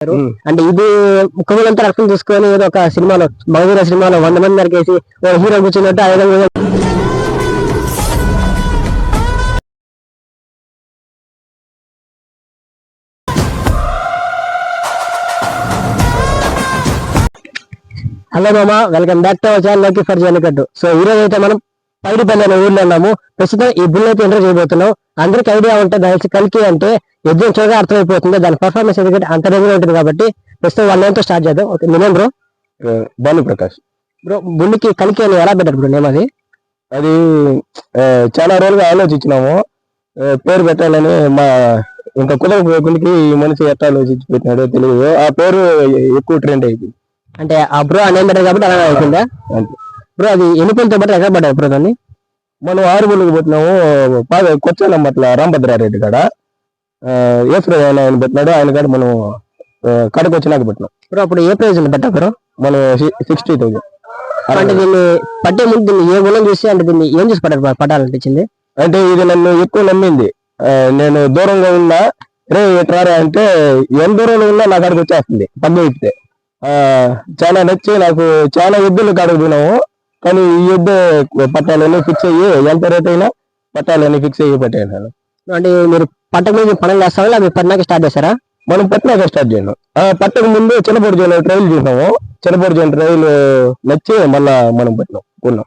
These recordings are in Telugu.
అంటే ఇది ముఖ్యమంతా రక్తం తీసుకొని ఏదో ఒక సినిమాలో మగధీర సినిమాలో వంద మంది నరికేసి ఓ హీరో కూర్చున్నట్టు ఆ విధంగా హలో మామ welcome back to our channel lucky for Jallikattu so ఈ రోజు అయితే మనం పైడిపల్లి అనే ఊర్లో ఉన్నాము. ప్రస్తుతం ఈ బుల్ అయితే ఎంటర్ చేయబోతున్నాం. అందరికి ఐడియా ఉంటుంది దానికి కలికి అంటే యుద్ధం చూడగా అర్థమైపోతుంది. దాని పర్ఫార్మెన్స్ ఎందుకంటే అంత రేంజ్ ఉంటుంది కాబట్టి ప్రస్తుతం వాళ్ళ నేమ్తో స్టార్ట్ చేద్దాం. ఓకే నేనేం బ్రో? భాను ప్రకాష్. బ్రో బుల్లికి కలికి అని ఎలా పెట్టారు బ్రో నేమ్ అది? అది చాలా రోజులుగా ఆలోచించినాము. పేరు పెట్టాలని మా ఇంకా కుదరకుండికి ఈ మనిషి ఎట్లా ఆలోచించి పెట్టినాడో తెలియదు. ఆ పేరు ఎక్కువ ట్రెండ్ అయిపోయింది అంటే ఆ బ్రో పెట్టారు కాబట్టి అలా అవుతుందా అంతే. బ్రో అది ఎన్ని పనులతో బట్టి ఎక్కడ పడ్డారు బ్రో దాన్ని? మనం ఆరుబులకు పెట్టినాము బాగా కొచ్చాలం అట్లా రాంభద్రారెడ్డి కాడ. ఏప్రిల్ ఆయన ఆయన పెట్టినాడు ఆయన కాడ మనం కడకు వచ్చినాక పెట్టినాం. బ్రో అప్పుడు ఏ ప్రైజ్ పెట్టా బ్రో? మనం సిక్స్టీ థౌసండ్ అంటే దీన్ని పట్టే ముందు దీన్ని ఏ గుణం చూసి అంటే దీన్ని ఏం చూసి పట్టారు పట్టాలనిపించింది? అంటే ఇది నన్ను ఎక్కువ నమ్మింది. నేను దూరంగా ఉన్నా రే ఎట్రారా అంటే ఎంత దూరంలో ఉన్నా నా కాడికి వచ్చేస్తుంది ఆ, చాలా నచ్చి నాకు చాలా ఎద్దులు కాడికి పోయినాము కానీ ఈ ఎద్దు పట్టాలని ఫిక్స్ అయ్యి ఎంత రేట్ అయినా పట్టాలని ఫిక్స్ అయ్యి పట్టాను అంటే మీరు పట్టక ముందు పనులు చేస్తారా లేదా పడినాక స్టార్ట్ చేస్తారా? మనం పట్టినాక స్టార్ట్ చేయను. ఆ పట్టక ముందు చిన్నపూడి జైలు ట్రైల్ చూసినాము. చిన్నపూడి జైలు ట్రైల్ నచ్చి మళ్ళా మనం పట్టినాం కొన్నాం.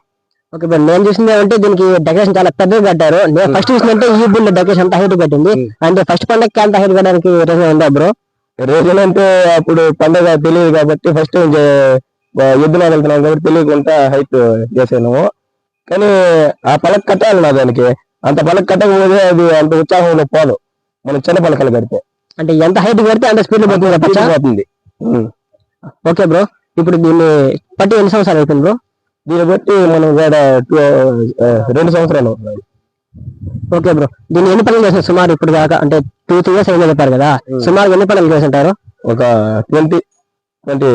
ఓకే నేను చూసింది అంటే దీనికి డెకరేషన్ చాలా పెద్దగా కట్టారు. నేను ఫస్ట్ చూసినట్టే ఈ బుల్ డెకరేషన్ అంత హైట్ కట్టింది. అంటే ఫస్ట్ పండగకి అంత హైట్ కట్టడానికి రీజన్ ఉందా బ్రో రీజన్ అంటే అప్పుడు పండగ తెలియదు కాబట్టి ఫస్ట్ ఎద్దులో వెళ్తున్నాం కాబట్టి తెలియకుండా హైట్ చేసాను కానీ ఆ పలక కట్టాలి నా దానికి. అంత పలక కట్టకపోతే అది అంత ఉత్సాహంలో పోదు. మనం చిన్న పలకలు కడితే. అంటే ఎంత హైట్ కడితే అంత స్పీడ్ పోతుంది. Okay bro. ఇప్పుడు దీన్ని పట్టి ఎన్ని సంవత్సరాలు అవుతుంది బ్రో? దీన్ని బట్టి మనం కూడా ఆ, రెండు సంవత్సరాలు అవుతుంది. Okay bro. దీన్ని ఎన్ని పనులు చేసిన సుమారు ఇప్పుడు దాకా అంటే టూ త్రీ ఇయర్స్ అయింది చెప్పారు కదా. సుమారు ఎన్ని పనులు చేసి ఉంటారు ఒక ట్వంటీ ట్వంటీ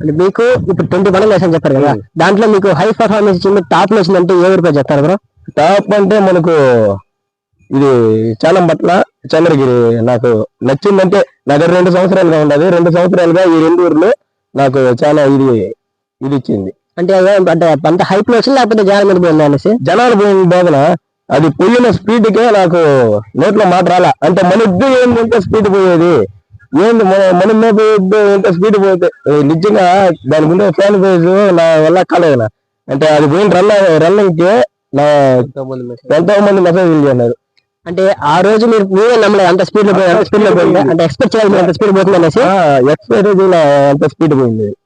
అంటే మీకు ఇప్పుడు ట్వంటీ పనులు చేసాను చెప్పారు కదా. దాంట్లో మీకు హై పర్ఫార్మెన్స్ ఇచ్చింది టాప్లో వచ్చిందంటే ఏ ఊరిపై చెప్తారు బ్రో? టాప్ అంటే మనకు ఇది చాలా పట్ల చంద్రగిరి. నాకు నచ్చిందంటే నా దగ్గర రెండు సంవత్సరాలుగా ఉండదు. రెండు సంవత్సరాలుగా ఈ రెండు ఊర్లు నాకు చాలా ఇది ఇది ఇచ్చింది. అంటే అంటే అంత హైప్లో వచ్చింది లేకపోతే జనాల మీద పోయింది అనేసి? జనాలు పోయిన బోధన అది పోయిన స్పీడ్ కే నాకు నోట్లో మాట రాలా. అంటే మన ఇద్దు ఏంటంటే స్పీడ్ పోయేది? ఏంది మన- మన మీద ఎంత స్పీడ్ పోతే? నిజంగా దానికి ఉండే ఫ్యాన్ పేజ్ నా వల్ల కాలేదు అంటే అది పోయిన రన్ రన్నింగ్కి నా ఎంతో మంది మెసేజ్ చేశారు. అంటే ఆ రోజు మీరు మీరే నమ్మలేదు అంత స్పీడ్లో పోయి అంత స్పీడ్లో పోయింది? అంటే ఎక్స్పెక్ట్ చేయాలి అంత స్పీడ్ పోతుంది అనేసి? ఎక్స్పైర్ అంత స్పీడ్ పోయింది.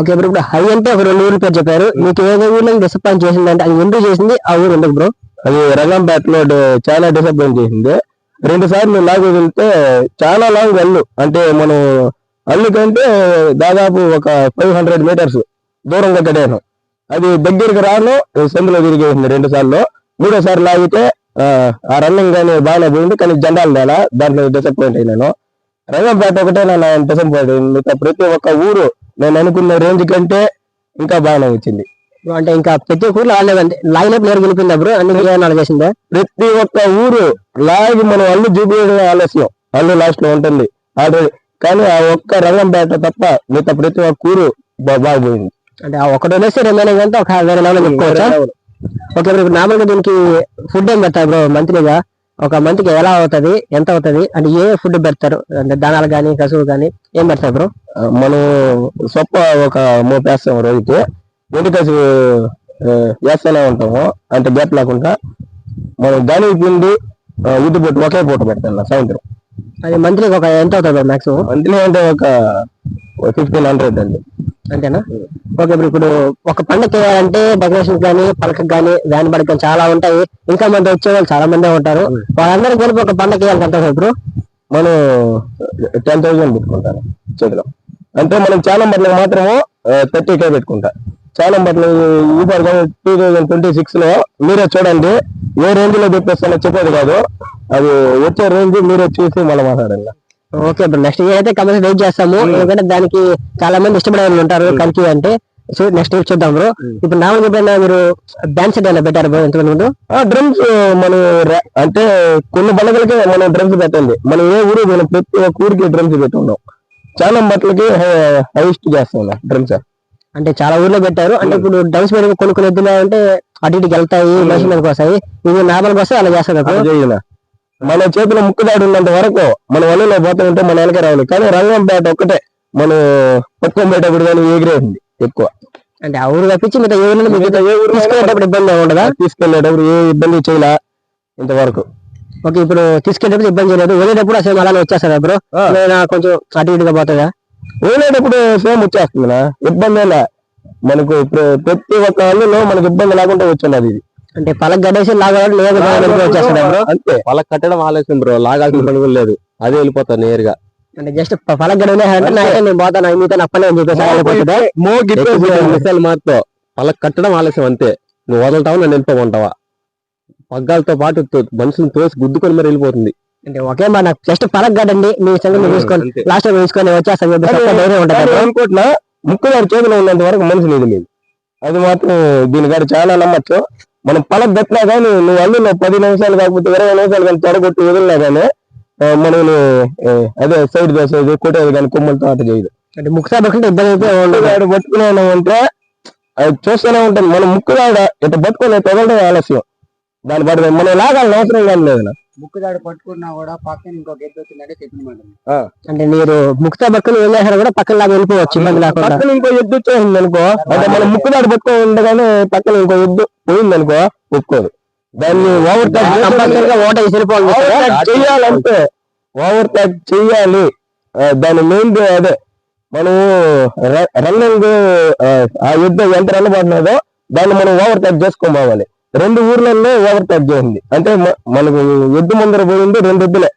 ఓకే బ్రో ఇప్పుడు హై అంటే ఒక రెండు ఊర్ల పేరు చెప్పారు. మీకు ఏ ఊర్లో డిసప్పాయింట్ చేసింది అంటే అది ఎందుకు చేసింది? ఆ ఊరు ఎందుకు బ్రో? అది రంగంపేట లో డ- చాలా డిసప్పాయింట్ చేసింది. రెండు సార్లు లాగు వెళ్తే చాలా లాంగ్ అల్లు. అంటే మనం అల్లు కంటే దాదాపు ఒక ఫైవ్ హండ్రెడ్ మీటర్స్ దూరంగా కట్టాను అది దగ్గరికి రాను సందులో తిరిగేసింది రెండు సార్లు. మూడోసారి లాగితే ఆ, రన్నింగ్ కానీ బాగానే పోయింది కానీ జెండాలు తేలా దాంట్లో డిసప్పాయింట్ అయినాను. రంగంపేట ఒకటే నా డిసప్పాయింట్ అయింది. మిగతా ప్రతి ఒక్క ఊరు నేను అనుకున్న రేంజ్ కంటే ఇంకా బాగానే వచ్చింది. అంటే ఇంకా ప్రతి ఊర్లో ఆడలేదంటే లైన్ అప్ నేరు గెలిపిందా బ్రో అన్ని ఏమైనా చేసిందా? ప్రతి ఒక్క ఊరు లాగి మనం అల్లు చూపించడం ఆలస్యం. అల్లు లాస్ట్లో ఉంటుంది. ఆల్రెడీ కానీ ఆ ఒక్క రంగంపేట తప్ప మిగతా ప్రతి ఒక్క ఊరు బాగుపోయింది. అంటే ఆ ఒకటి వదిలేస్తే రిమైనింగ్ అంతా ఒక వేరే లెవెల్ చెప్పుకోవచ్చా? ఓకే బ్రో నార్మల్గా దీనికి ఫుడ్ ఏం పెడతారు బ్రో మంత్లీగా ఒక మంత్కి ఎలా అవుతది? ఎంత అవుతది? అంటే ఏ ఫుడ్ పెడతారు? అంటే దానాలు కానీ కసువు కానీ ఏం పెడతారు బ్రో మనం సొప్ప ఒక మోపేస్తాం రోజుకి ఎండుకసి వేస్తూనే ఉంటాము అంటే గ్యాప్ లేకుండా మనం దాని పిండి ఉద్ది పొట్టు ఒకే పూట పెడతాం సాయంత్రం. అది మంత్లీకి ఒక ఎంత అవుతుంది మాక్సిమం అందులో అంటే ఒక ఫిఫ్టీన్ హండ్రెడ్ అండి. అంతేనా? ఓకే బ్రో ఇప్పుడు ఒక పండుగ చేయాలంటే డెకరేషన్ కానీ పలకకు కానీ వ్యాన్ పడకం చాలా ఉంటాయి. ఇంకా మంది వచ్చే వాళ్ళు చాలా మందే ఉంటారు. వాళ్ళందరూ కలిపి ఒక పండుగ చేయాలి ఎంత బ్రో మనం టెన్ థౌసండ్ పెట్టుకుంటాను చేతిలో. అంటే మనం చాలా బట్టలకు మాత్రము థర్టీ కే పెట్టుకుంటా. చాలా బట్టలు ఈ టూ థౌజండ్ ట్వంటీ సిక్స్లో మీరే చూడండి ఏ రేంజ్లో చెప్పేస్తానో చెప్పేది కాదు. అది వచ్చే రేంజ్ మీరే చూసి మళ్ళీ మాట్లాడండి. ఓకే బ్రో నెక్స్ట్ ఇయర్ అయితే కంపల్సరీ వెయిట్ చేస్తాము. ఎందుకంటే దానికి చాలా మంది ఇష్టపడే వాళ్ళు ఉంటారు కలికి అంటే. సో నెక్స్ట్ చూద్దాం బ్రో. ఇప్పుడు నార్మల్ ఎప్పుడైనా మీరు డాన్స్ ఏమైనా పెట్టారు బ్రో ఇంతకు ముందు? ఆ డ్రమ్స్ మనం అంటే కొన్ని పండుగలకే మనం డ్రమ్స్ పెట్టండి. మనం ఏ ఊరు మనం ప్రతి ఒక్క ఊరికి డ్రమ్స్ పెట్టున్నాం చాలా బట్టలకి హైయెస్ట్ చేస్తాం. డ్రమ్స్. అంటే చాలా ఊర్లో పెట్టారు. అంటే ఇప్పుడు డ్రమ్స్ పెట్టి కొన్ని కొన్ని ఎద్దులు అంటే అటు ఇటుకి వెళ్తాయి మనిషి మీదకి వస్తాయి. ఇది నార్మల్ వస్తే అలా చేస్తారు. మన చేతిలో ముక్కుదాడు ఉన్నంత వరకు మన వల్లలో పోతా ఉంటే మన వెనక రావాలి. కానీ రంగం పేట ఒక్కటే. మనం పట్టుకొని పోయేటప్పుడు కానీ ఎగిరేసింది ఎక్కువ. అంటే ఆ ఊరు తప్పించి మిగతా ఏ ఊర్లో మిగతా ఏ ఊరు తీసుకెళ్ళేటప్పుడు ఇబ్బంది ఉండదా? తీసుకెళ్ళేటప్పుడు ఏ ఇబ్బంది చేయలే ఇంతవరకు. ఓకే ఇప్పుడు తీసుకెళ్ళేటప్పుడు ఇబ్బంది చేయలేదు వెళ్ళేటప్పుడు అసలు అలానే వచ్చేస్తారా బ్రో? కొంచెం అటు ఇటుగా పోతుందా వెళ్ళేటప్పుడు సేమ్ వచ్చేస్తుంది నా ఇబ్బంది లే. మనకు ప్ర- ప్రతి ఒక్క అల్లులో మనకు ఇబ్బంది లేకుండా వచ్చింది ఇది. అంటే పలక గడేసి లాగాలి లేదు అంతే. వాళ్ళకి కట్టడం ఆలస్యం బ్రో. లాగాల్సిన పని కూడా లేదు. అదే వెళ్ళిపోతా నేరుగా. అంటే జస్ట్ పలక గడవలే నేను పోతాను మీతో అప్పనే అని చెప్పేసి మారుతో వాళ్ళకి కట్టడం ఆలస్యం అంతే. నువ్వు వదలతావు నన్ను వెళ్ళిపోమంటావా? పగ్గాలతో పాటు మనుషులను తోసి గుద్దుకొని మరి వెళ్ళిపోతుంది. అంటే ఒకే మా నాకు జస్ట్ పలక గడండి మీ సంగతి చూసుకోండి. లాస్ట్ టైం తీసుకొని వచ్చేస్తాను చెప్పేసి ఒక్క ధైర్యం ఉంటుంది. కానీ బ్రో. అనుకోవట్లా ముక్కు గారి చేతిలో ఉన్నంత వరకు మనిషి లేదు లేదు అది మాత్రం దీని గారు చాలా నమ్మచ్చు. మనం పలక పెట్టినా కానీ నువ్వు అల్లు నువ్వు పది నిమిషాలు కాకపోతే ఇరవై నిమిషాలు కానీ తొడగొట్టి వదిలినా కానీ మనం అదే సైడ్ దోసేది కొట్టేది కానీ కొమ్మలతో ఆట చేయదు. అంటే ముక్తా పక్కన ఇబ్బంది అయితే ఉండదు. పట్టుకునే ఉంటే అది చూస్తూనే ఉంటుంది. మనం ముక్కుగాడ ఇట్లా పట్టుకునే తొగలడం ఆలస్యం. దాని పాటు మనం లాగాలని అవసరం కానీ లేదు. ముక్కుదాడు పట్టుకున్నా కూడా పక్కన ఇంకొక ఎద్దు వచ్చిందంటే చెప్పిన అంటే మీరు ముక్తా పక్కన ఏం చేశారు కూడా పక్కన లాగా వెళ్ళిపోవచ్చు ఇబ్బంది లేకుండా. పక్కన ఇంకో ఎద్దు వచ్చేసింది అనుకో అంటే మనం ముక్కుదాడు పట్టుకో ఉండగానే పక్కన ఇంకో ఎద్దు పోయింది అనుకో ఒప్పుకోదు దాన్ని ఓవర్ కంపల్సరీ గా ఓట వెళ్ళిపోవాలి చెయ్యాలంటే ఓవర్ ట్యాక్ చెయ్యాలి ఆ, దాని మెయిన్ అదే. మనం రన్నింగ్ ఆ ఎద్దు ఎంత రన్ పడినదో దాన్ని మనం ఓవర్ ట్యాక్ చేసుకోవాలి రెండు ఊర్లలో ఓవర్ ట్యాక్ చేసింది. అంటే మనకు ఎద్దు ముందర పోయింది రెండు ఎద్దులే.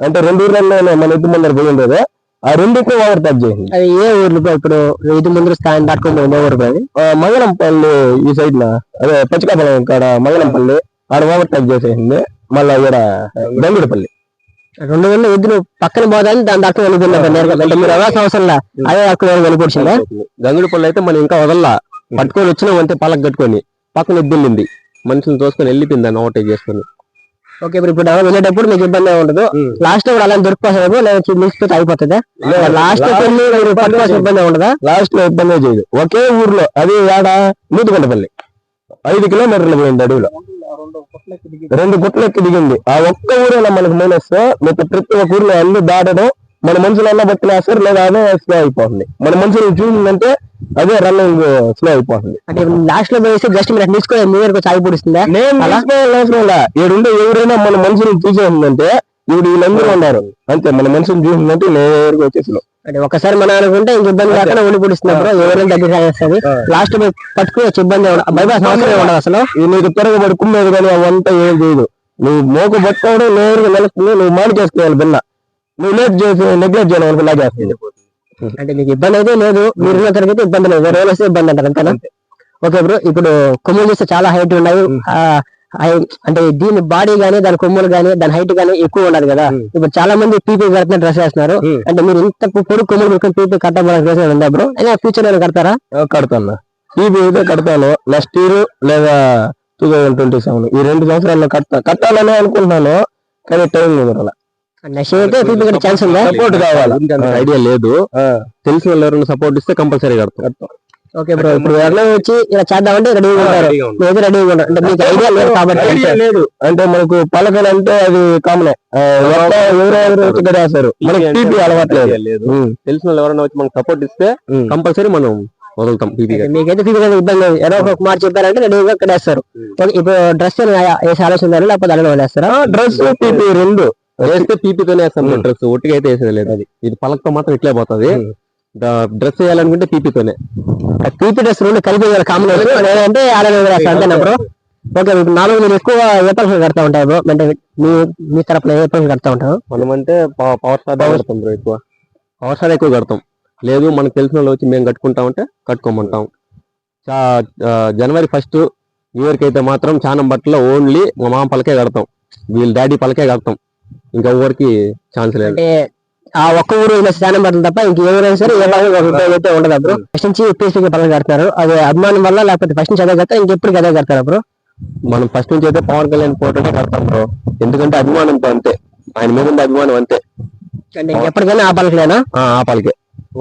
అంటే రెండు ఊర్లలోనే మన ఎద్దు ముందర పోయింది కదా, ఆ రెండింటిని ఓవర్ ట్యాక్ చేసింది. అది ఏ ఊర్లు? ఇప్పుడు ఇది ముందు స్థానం దాటుకుని పోయింది అది? ఆ, మంగళంపల్లి ఈ సైడ్ నా అదే పచ్చికాపలం కాడ మంగళంపల్లి ఆడ ఓవర్ ట్యాక్ చేసేసింది. మళ్ళా ఇక్కడ గంగుడిపల్లి. రెండు వేల ఎద్దులు పక్కన పోదాన్ని దాని దాకా వెళ్ళిపోయింది అంటే మీరు అవ్వాల్సిన అవసరం లే. అదే అక్కడ వెళ్ళిపోవచ్చిందా? గంగుడి పళ్ళు అయితే మనం ఇంకా వదల్లా. పట్టుకొని వచ్చినాం అంతే పలక కట్టుకొని. పక్కన ఎద్దుల్లింది మనుషులను తోసుకొని వెళ్ళిపోయింది దాన్ని ఓవర్టేక్ చేసుకొని. ఓకే ఇప్పుడు ఇప్పుడు ఎవరు వెళ్ళేటప్పుడు మీకు ఇబ్బంది ఉండదు. లాస్ట్ కూడా అలా దొరికిపోతారు లేదా మిగిలిపోతే అయిపోతుందా లాస్ట్ ఇబ్బంది ఉండదా? లాస్ట్లో ఇబ్బంది చేయదు. ఒకే ఊర్లో అది ఏడ నూతికొండపల్లి ఐదు కిలోమీటర్లు పోయింది అడవిలో. రెండు గుట్లెక్కి దిగింది. ఆ ఒక్క ఊరేనా మనకు మైనస్ మిగతా ప్రతి ఒక్క ఊర్లో అన్ని దాటడం మన మనుషులన్నా బతినేస్తారు లేదా అదే స్లో అయిపోతుంది. మన మనుషులు చూసిందంటే అదే రన్నింగ్ స్లో అయిపోతుంది. అంటే లాస్ట్లో వేసి జస్ట్ మీరు తీసుకొని మీ దగ్గరకు చాయి పొడిస్తుందా? నేను ఈడుండే ఎవరైనా మన మనుషులను చూసేసిందంటే ఇప్పుడు వీళ్ళందరూ ఉన్నారు. అంతే మన మనుషులు చూసిందంటే నేరుగా వచ్చేసినాం అంటే ఒకసారి మనం అనుకుంటే ఇంక ఇబ్బంది కాకుండా ఉండి పొడిస్తున్నప్పుడు ఎవరైనా దగ్గర రాసేస్తుంది లాస్ట్ పట్టుకోవచ్చు ఇబ్బంది బైపాస్ అవసరం ఉండదు అసలు. నీకు త్వరగా పడుకునేది కానీ అవంతా ఏం చేయదు. నువ్వు మోక పట్టుకోవడం నేరుగా నిలుస్తుంది నువ్వు మాడి చేసుకోవాలి బిన్న నువ్వు లేట్ చేసి నెగ్లెక్ట్ చేయడం వరకు లాగేస్తుంది అంటే మీకు ఇబ్బంది అయితే లేదు మీరు ఉన్న తరగతి ఇబ్బంది లేదు. వేరే వస్తే ఇబ్బంది అంటారు అంతేనా? ఓకే బ్రో ఇప్పుడు కొమ్ములు చూస్తే చాలా హైట్ ఉన్నాయి. అంటే దీని బాడీ గానీ దాని కొమ్ములు గానీ దాని హైట్ గానీ ఎక్కువ ఉండాలి కదా. ఇప్పుడు చాలా మంది పీపీ కడుతున్న డ్రెస్ వేస్తున్నారు. అంటే మీరు ఇంత పొడుగు కొమ్ములు పెట్టుకుని పీపీ కట్టబోయే డ్రెస్ ఉందా బ్రో? అయినా ఫ్యూచర్లో కడతారా? కడతాను. టీవీ అయితే కడతాను. నెక్స్ట్ ఇయర్ లేదా టూ థౌజండ్ ట్వంటీ సెవెన్ ఈ రెండు సంవత్సరాల్లో కడతా. కట్టాలని అనుకుంటున్నాను కానీ టైం కుదరాల పీపీ సపోర్ట్ కావాలి. ఐడియా లేదు. తెలిసిన వాళ్ళు ఎవరైనా సపోర్ట్ ఇస్తే కంపల్సరీ కడతాం. ఓకే బ్రో ఇప్పుడు ఎవరైనా వచ్చి ఇలా చేద్దామంటే రెడీగా ఉంటారు. మీరు రెడీగా ఉంటారు. అంటే మీకు ఐడియా లేదు కాబట్టి. లేదు. అంటే మనకు పలకలు అంటే అది కామనే ఎవరెవరు వచ్చి కడేస్తారు మనకి టీపీ అలవాట్లేదు లేదు. తెలిసిన వాళ్ళు ఎవరైనా వచ్చి మనకు సపోర్ట్ ఇస్తే. కంపల్సరీ మనం వదులుతాం పీపీ మీకైతే ఫీజు ఇబ్బంది లేదు. ఎవరో ఒక మాట చెప్పారంటే రెడీగా కట్టేస్తారు. ఓకే, ఇప్పుడు డ్రెస్ వేసే ఆలోచన లేకపోతే అలానే వదిలేస్తారా? డ్రెస్ టీపీ రెండు. వేస్తే పీపీతోనే వేస్తాం ఉం. డ్రెస్ ఒట్టిగా అయితే వేసేది లేదు అది. ఇది పలకతో మాత్రం ఇట్లే పోతుంది. డ్రెస్ వేయాలనుకుంటే పీపీతోనే పీపీ డ్రెస్ రెండు కలిపి అలానే వదిలేస్తారు అంతేనా బ్రో ఓకే నాలుగు మీరు ఎక్కువ ఏ కడతా ఉంటారు బ్రో అంటే మీ మీ తరపున ఏ కడతా ఉంటారు మనం అంటే పవర్ స్టార్ కడతాం బ్రో ఎక్కువ. పవర్ స్టార్ ఎక్కువ కడతాం. లేదు మనకు తెలిసిన వాళ్ళు వచ్చి మేము కట్టుకుంటామంటే కట్టుకోమంటాం. జనవరి ఫస్ట్ న్యూ ఇయర్కి అయితే మాత్రం చాలా బట్టలు ఓన్లీ మా మామ పలకే కడతాం. వీళ్ళ డాడీ పలకే కడతాం. ఇంకా ఎవరికి ఛాన్స్ లేదు. అంటే ఆ ఒక్క ఊరు ఇలా స్నానం పడుతుంది తప్ప ఇంక ఎవరైనా సరే ఏ భాగం ఒక ఉపయోగం అయితే ఉండదు బ్రో. ఫస్ట్ నుంచి పీసీకి పనులు కడుతున్నారు అది అభిమానం వల్ల లేకపోతే ఫస్ట్ నుంచి అదే కడతారు ఇంకెప్పుడు అదే కడతారు బ్రో. మనం ఫస్ట్ నుంచి అయితే పవన్ కళ్యాణ్ ఫోటోనే కడతాం బ్రో. ఎందుకంటే అభిమానంతో అంతే. ఆయన మీద ఉండే అభిమానం అంతే. అంటే ఎప్పటికైనా ఆ పలకలేనా ఆ ఆపాలకే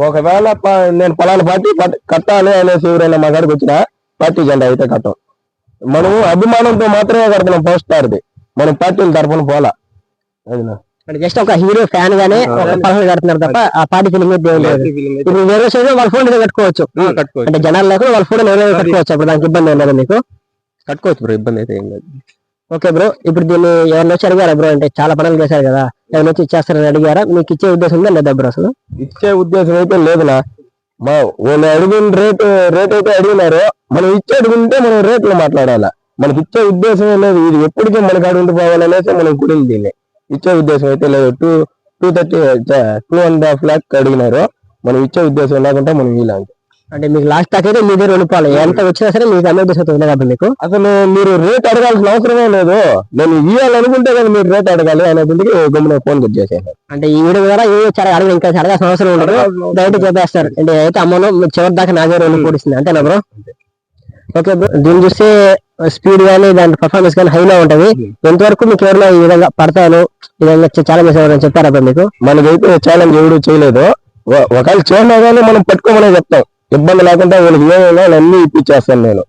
ఒకవేళ నేను పలానా పార్టీ కట్- కట్టాలి అనేసి ఎవరైనా మా కాడికి వచ్చినా పార్టీ జెండా అయితే కట్టాం. మనం అభిమానంతో మాత్రమే కడుతున్నాం పవర్ స్టార్ది. మనం పార్టీల తరఫున పోలా. అంటే జస్ట్ ఒక హీరో ఫ్యాన్ గానే ఒక పలకలు కడుతున్నారు తప్ప ఆ ఏం లేదు. ఇప్పుడు వేరే సైడ్ వాళ్ళ ఫోన్ కట్టుకోవచ్చు. అంటే జనాలు లేకుండా వాళ్ళ ఫోన్ ఎవరైనా కట్టుకోవచ్చు. అప్పుడు దానికి ఇబ్బంది లేదు మీకు? కట్టుకోవచ్చు బ్రో ఇబ్బంది అయితే ఏం లేదు. ఓకే బ్రో ఇప్పుడు దీన్ని ఎవరిని వచ్చి అడిగారా బ్రో? అంటే చాలా పనులు చేశారు కదా. ఎవరిని వచ్చి ఇచ్చేస్తారని అడిగారా? మీకు ఇచ్చే ఉద్దేశం ఉందా లేదా బ్రో అసలు? ఇచ్చే ఉద్దేశం అయితే లేదునా. మా వాళ్ళు అడిగిన రేట్ రేట్ అయితే అడిగినారు. మనం ఇచ్చే అడుగుంటే మనం రేట్లు మాట్లాడాలా. మనకి ఇచ్చే ఉద్దేశమే లేదు. ఇది ఎప్పటికీ మనకి అడి ఉండిపోవాలనేసి మనం కుడింది దీన్ని. ఇచ్చే ఉద్దేశం అయితే లేదు. Two two thirty two and half lakh అడిగినారు. మనం ఇచ్చే ఉద్దేశం లేకుంటే మనం ఇలాంటి అంటే మీకు లాస్ట్ దాకా అయితే మీ దగ్గర ఉండిపోవాలి ఎంత వచ్చినా సరే మీకు ఉద్దేశం ఉంది కదా మీకు? అసలు మీరు రేట్ అడగాల్సిన అవసరమే లేదు. నేను ఇవ్వాలనుకుంటే కదా మీరు రేట్ అడగాలి అనేందుకు గమ్మున ఫోన్ కట్ చేశాను అంటే ఈ వీడియో ద్వారా ఏ చాలా అడగ ఇంకా అడగాల్సిన అవసరం ఉండదు. డైరెక్ట్ చెప్పేస్తారు. అంటే అయితే అమ్మను చివరి దాకా నా దగ్గర ఉండి కూడిస్తుంది అంతేనా బ్రో ఓకే దీన్ని చూస్తే స్పీడ్ కానీ దాని పర్ఫార్మెన్స్ కానీ హైలో ఉంటది. ఎంతవరకు మీకు ఎవరైనా ఈ విధంగా పడతాను ఈ విధంగా ఛాలెంజ్ ఎవరైనా చెప్పారా మీకు? మనకైతే ఛాలెంజ్ ఎవడు చేయలేదు. ఒకవేళ చేసినా కానీ మనం పట్టుకోమనే చెప్తాం. ఇబ్బంది లేకుండా వీళ్ళకి ఏమైనా అన్ని ఇప్పించేస్తాను నేను.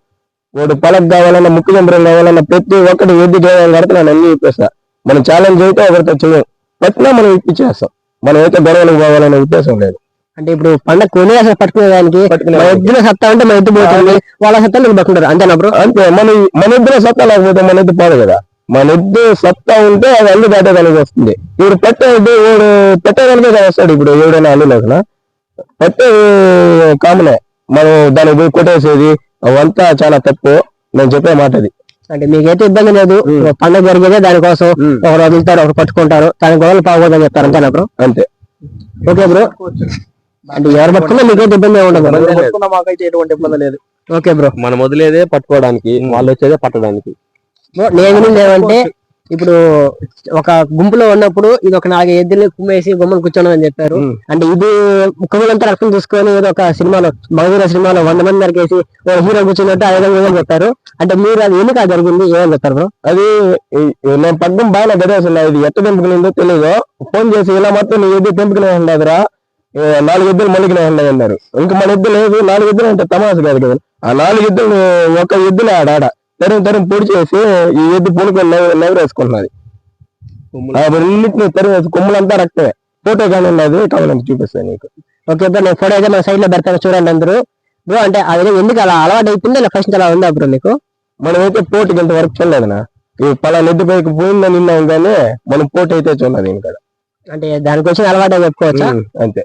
వాడు పలక్ కావాలన్నా ముక్కు చంద్రం కావాలన్నా ప్రతి ఒక్కటి ఎద్దు కావాలని కడితే నేను అన్ని ఇప్పిస్తా. మనం ఛాలెంజ్ అయితే ఒకరితో చేయం. పట్టినా మనం ఇప్పించేస్తాం. మనం అయితే గొడవలకు పోవాలనే ఉద్దేశం లేదు. అంటే ఇప్పుడు పండగ కొని అసలు పట్టుకునే దానికి ఎద్దుల సత్తా ఉంటే మా ఎద్దు పోతుంది వాళ్ళ సత్తా మీరు పట్టుకుంటారు. అంతేనా బ్రో అంతే. మన మన ఇద్దరు సత్తా లేకపోతే మన ఎద్దు పోదు కదా. మన ఎద్దు సత్తా ఉంటే అది అల్లు దాటేదానికి వస్తుంది. ఇప్పుడు పెట్టే ఎద్దు వాడు పెట్టేదానికే కదా వస్తాడు ఇప్పుడు. ఎవడైనా అల్లు లేకున్నా పెట్టే కామనే. మనం దానికి పోయి కొట్టేసేది అవంతా చాలా తప్పు. నేను చెప్పే మాట అది. అంటే మీకైతే ఇబ్బంది లేదు. పండగ జరిగేదే దానికోసం. ఒకరు వదులుతారు ఒకరు పట్టుకుంటారు. దాని గొడవలు పావుకోదని చెప్తారు అంతేనా బ్రో అంతే. ఓకే బ్రో అంటే ఎవరు పట్టుకున్నా మీకైతే ఇబ్బంది ఉండదు మాకైతే ఎటువంటి ఇబ్బంది లేదు. Okay bro. మనం వదిలేదే పట్టుకోవడానికి వాళ్ళు వచ్చేదే పట్టడానికి. నేను ఏమంటే ఇప్పుడు ఒక గుంపులో ఉన్నప్పుడు ఇది ఒక నాలుగు ఎద్దులు కుమ్మేసి గుమ్మలు కూర్చోడం అని చెప్పారు. అంటే ఇది కుమ్మలంతా రక్తం చూసుకొని ఏదో ఒక సినిమాలో మగధీర సినిమాలో వంద మంది నరికేసి ఓ హీరో కూర్చున్నట్టు ఆ విధంగా ఏమని చెప్పారు. అంటే మీరు అది ఎందుకు జరిగింది? ఏమని చెప్పారు బ్రో? అది నేను పడ్డం బాగా గడేస్తున్నా ఇది ఎట్ట తెంపుకునిందో తెలియదు ఫోన్ చేసి ఇలా మొత్తం నీ ఎద్దు తెంపుకునే ఉండదురా నాలుగు ఎద్దులు మళ్ళీకినే ఉన్నాయి అన్నారు. ఇంకా మన ఎద్దు లేదు నాలుగు ఎద్దులు అంటే తమాష కాదు కదా. ఆ నాలుగు ఎద్దులు ఒక ఎద్దులు ఆడ ఆడ. తరిం తరిం పొడి చేసి ఈ ఎద్దు పూనుకొని నెవరేసుకుంటున్నది రెండింటిని తరిం వేసి కొమ్ములంతా రక్తమే. ఫోటో కానీ ఉన్నది కావాలంటే చూపిస్తాను నీకు. ఓకే బ్రో నేను ఫోటో అయితే మన సైడ్లో పెడతాను చూడండి అందరూ. బ్రో అంటే విధంగా ఎందుకు అలా అలవాటు అయిపోయింది? ఇలా ఫస్ట్ అలా ఉందా బ్రో మీకు మనమైతే పోటీకి ఇంత వరకు చూడలేదునా ఈ పలానా ఎద్దు పైకి పోయిందని విన్నాం కానీ మనం పోటీ అయితే చూడలేదు ఇంకా. అంటే దానికి వచ్చిన అలవాటు చెప్పుకోవచ్చా? అంతే.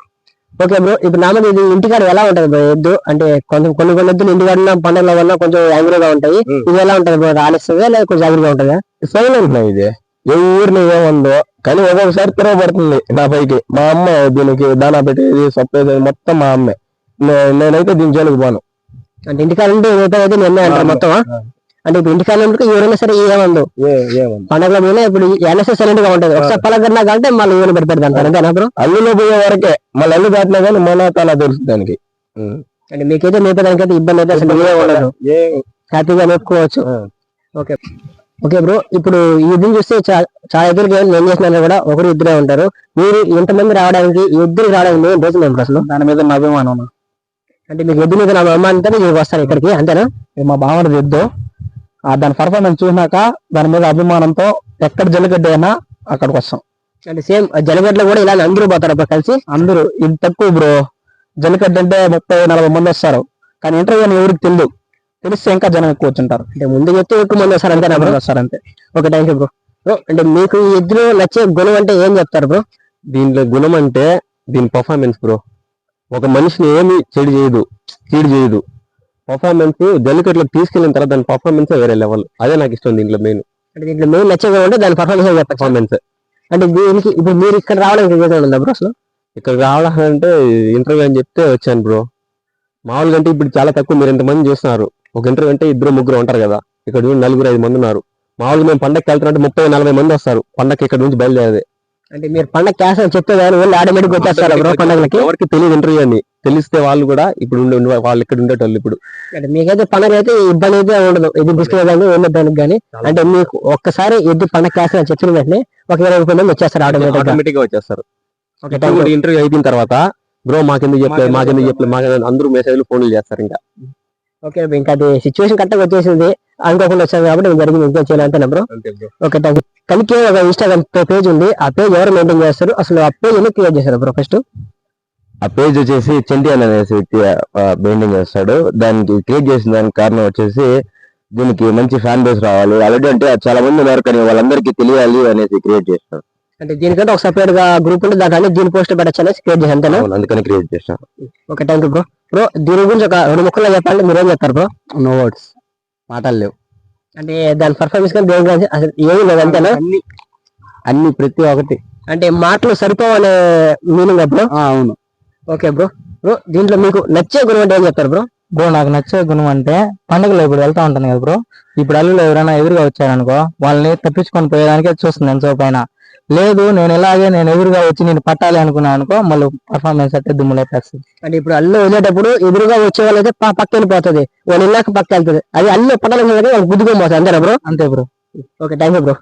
ఓకే బ్రో ఇప్పుడు నామది ఇది ఇంటికాడ ఎలా ఉంటది బ్రో? ఎద్దు అంటే కొంచెం కొన్ని కొన్ని ఎద్దులు ఇంటికాడ పండుగల వల్ల కొంచెం యాంగ్రీగా ఉంటాయి. ఇది ఎలా ఉంటది బ్రో? రాలిస్తుందా లేదా కొంచెం యాంగ్రీగా ఉంటుందా? సైలెంట్ ఇది. ఏ ఊరిని ఏముందో. కానీ ఒక్కొక్కసారి తిరగబడుతుంది నా పైకి. మా అమ్మ దీనికి దానా పెట్టేది సప్పేది మొత్తం మా అమ్మే. నేనైతే దీని జోలికి పోను. అంటే ఇంటికాడ ఉంటే ఏదైతే నిన్నే అంటారు మొత్తం అంటే ఇప్పుడు ఇంటికాడ ఎవరైనా సరే ఏమందు? పండుగల మీద ఇప్పుడు ఎన్ఎస్ఎస్ సైలెంట్గా ఉంటది. ఒకసారి పలకన్నా కంటే మళ్ళీ ఏమైనా పెడతాడు అంటారు అంతేనా బ్రో? అల్లులో పోయే వరకే మళ్ళీ అల్లు దాటినా కానీ మన తల తెలుసు దానికి. అంటే మీకైతే మేపదానికైతే ఇబ్బంది అయితే అసలు ఉండదు. ఏ. హ్యాపీగా మేపుకోవచ్చు ఆ. ఓకే. ఓకే బ్రో ఇప్పుడు ఈ యుద్ధం చూస్తే చాలా ఎదురుగా ఏం చేసినా కూడా ఒకరు ఇద్దరే ఉంటారు. మీరు ఇంతమంది రావడానికి ఇద్దరు రావడానికి మెయిన్ రీజన్ ఏంటి అసలు? దాని మీద నా అభిమానం అంటే మీకు ఎద్దు మీద నా అమ్మానితో మీరు వస్తారు ఇక్కడికి అంతేనా? మా బావనది ఎద్దు. దాని పర్ఫార్మెన్స్ చూసినాక దాని మీద అభిమానంతో ఎక్కడ జల్లిగడ్డ అయినా అక్కడికి వస్తాం. అంటే సేమ్ జలగడ్డలో కూడా ఇలా అందరూ పోతారు అప్పుడు కలిసి? అందరూ ఇది తక్కువ బ్రో. జల్లికడ్డ అంటే ముప్పై నలభై మంది వస్తారు. కానీ ఇంటర్వ్యూ అని ఎవరికి తెలియదు తెలిస్తే ఇంకా జనం ఎక్కువ వచ్చుంటారు. అంటే ముందు చెప్తే ఎక్కువ మంది వస్తారు అంతేనా బ్రో? వస్తారు అంతే. Okay thank you bro bro అంటే మీకు ఎద్దులో నచ్చే గుణం అంటే ఏం చెప్తారు బ్రో? దీంట్లో గుణం అంటే దీని పర్ఫార్మెన్స్ బ్రో ఒక మనిషిని ఏమి చెడు చేయదు చీడు చేయదు. పర్ఫార్మెన్స్ జల్లికట్లో తీసుకెళ్ళిన తర్వాత దాని పర్ఫార్మెన్స్ వేరే లెవెల్ అదే నాకు ఇష్టం దీంట్లో మెయిన్ అంటే దీంట్లో మెయిన్ నచ్చే గుణం అంటే దాని పర్ఫార్మెన్స్ పర్ఫార్మెన్స్ అంటే దీనికి ఇప్పుడు మీరు ఇక్కడ రావడానికి రీజన్ ఉందా బ్రో అసలు? ఇక్కడ రావాలంటే ఇంటర్వ్యూ అని చెప్తే వచ్చాను బ్రో మామూలుగా అంటే ఇప్పుడు చాలా తక్కువ మీరు ఎంతమంది చూస్తున్నారు? ఒక ఇంటర్వ్యూ అంటే ఇద్దరు ముగ్గురు ఉంటారు కదా. ఇక్కడ నలుగురు ఐదు మంది ఉన్నారు. మామూలుగా మేము పండగకి వెళ్తున్నట్టు ముప్పై నలభై మంది వస్తారు. పండగకి ఇక్కడ నుంచి బయలుదేరేది. అంటే మీరు పండగ క్యాష్ అని చెప్తే కానీ వాళ్ళు ఆటోమేటిక్ వచ్చేస్తారా బ్రో పండగలకి? ఎవరికి తెలియదు ఇంటర్వ్యూ అని. తెలిస్తే వాళ్ళు కూడా ఇప్పుడు ఉండే ఉండే- వాళ్ళు ఇక్కడ ఉండేటోళ్ళు ఇప్పుడు. అంటే మీకైతే పండగ అయితే ఇబ్బంది అయితే ఉండదు. ఎద్దు తీసుకునేదానికి వెళ్ళడానికి కానీ అంటే మీకు ఒక్కసారి ఎద్దు పండగ క్యాష్ అని చెప్పిన వెంటనే ఒక ఇరవై రూపాయల మంది వచ్చేస్తారు ఆటోమేటిక్గా. వచ్చేస్తారు. ఇంటర్వ్యూ అయిపోయిన తర్వాత బ్రో మాకెందుకు చెప్పలేదు మాకెందుకు చెప్పలేదు మాకెందుకు అందరూ మెసేజ్లు ఫోన్లు చేస్తారు ఇంకా. ఓకే ఇంకా అది సిచ్యువేషన్ కరెక్ట్గా వచ్చేసింది. అనుకోకుండా వచ్చాను కాబట్టి జరిగింది. ఇంకేం చేయాలి అంతేనా బ్రో అంతే బ్రో ఓకే థ్యాంక్ యూ కలికి ఒక ఇన్స్టాగ్రామ్ పేజ్ ఉంది. ఆ పేజ్ ఎవరు మెయింటైన్ చేస్తారు? అసలు ఆ పేజ్ ఎందుకు క్రియేట్ చేశారు బ్రో ఫస్ట్ ఆ పేజ్ వచ్చేసి చెంటి అనే వ్యక్తి బైండింగ్ చేస్తాడు. దానికి క్రియేట్ చేసిన దానికి కారణం వచ్చేసి దీనికి మంచి ఫ్యాన్ బేస్ రావాలి. ఆల్రెడీ అంటే చాలా మంది ఉన్నారు కానీ వాళ్ళందరికీ తెలియాలి అనేసి క్రియేట్ చేస్తాడు అంటే దీనికంటే ఒక సెపరేట్గా గ్రూప్ ఉంటే దాంట్లో దీని పోస్ట్ పెట్టచ్చు అనేసి క్రియేట్ చేశాను అంతేనా? అందుకని క్రియేట్ చేస్తాను okay thank you bro bro దీని గురించి ఒక రెండు ముక్కల్లో చెప్పాలంటే మీరు ఏం చెప్తారు బ్రో నో వర్డ్స్ మాటలు లేవు. అంటే దాని పర్ఫార్మెన్స్ కానీ దేని కానీ అసలు ఏమీ లేదు అంతేనా? అన్ని అన్ని ప్రతి ఒక్కటి. అంటే మాటలు సరిపోవనే మీనింగ్ బ్రో అవును. ఓకే బ్రో బ్రో దీంట్లో మీకు నచ్చే గుణం అంటే ఏం చెప్తారు బ్రో బ్రో నాకు నచ్చే గుణం అంటే పండుగలో ఇప్పుడు వెళ్తా ఉంటాను కదా బ్రో ఇప్పుడు అల్లులు ఎవరైనా ఎదురుగా వచ్చారనుకో వాళ్ళని తప్పించుకొని పోయేదానికే చూస్తుంది ఎంతో పైన లేదు నేను ఇలాగే నేను ఎదురుగా వచ్చి నేను పట్టాలి అనుకున్నాను అనుకో మళ్ళీ పర్ఫార్మెన్స్ అయితే దుమ్ములేపేస్తుంది అంటే ఇప్పుడు అల్లు వదిలేటప్పుడు ఎదురుగా వచ్చే వాళ్ళు అయితే ప- పక్క వెళ్ళిపోతుంది. వాళ్ళు వెళ్ళాక పక్క వెళ్తుంది. అది అల్లు పట్టాలి వాళ్ళకి గుద్దుకొని పోతుంది. అంతేనా బ్రో? అంతే bro. Okay thank you bro.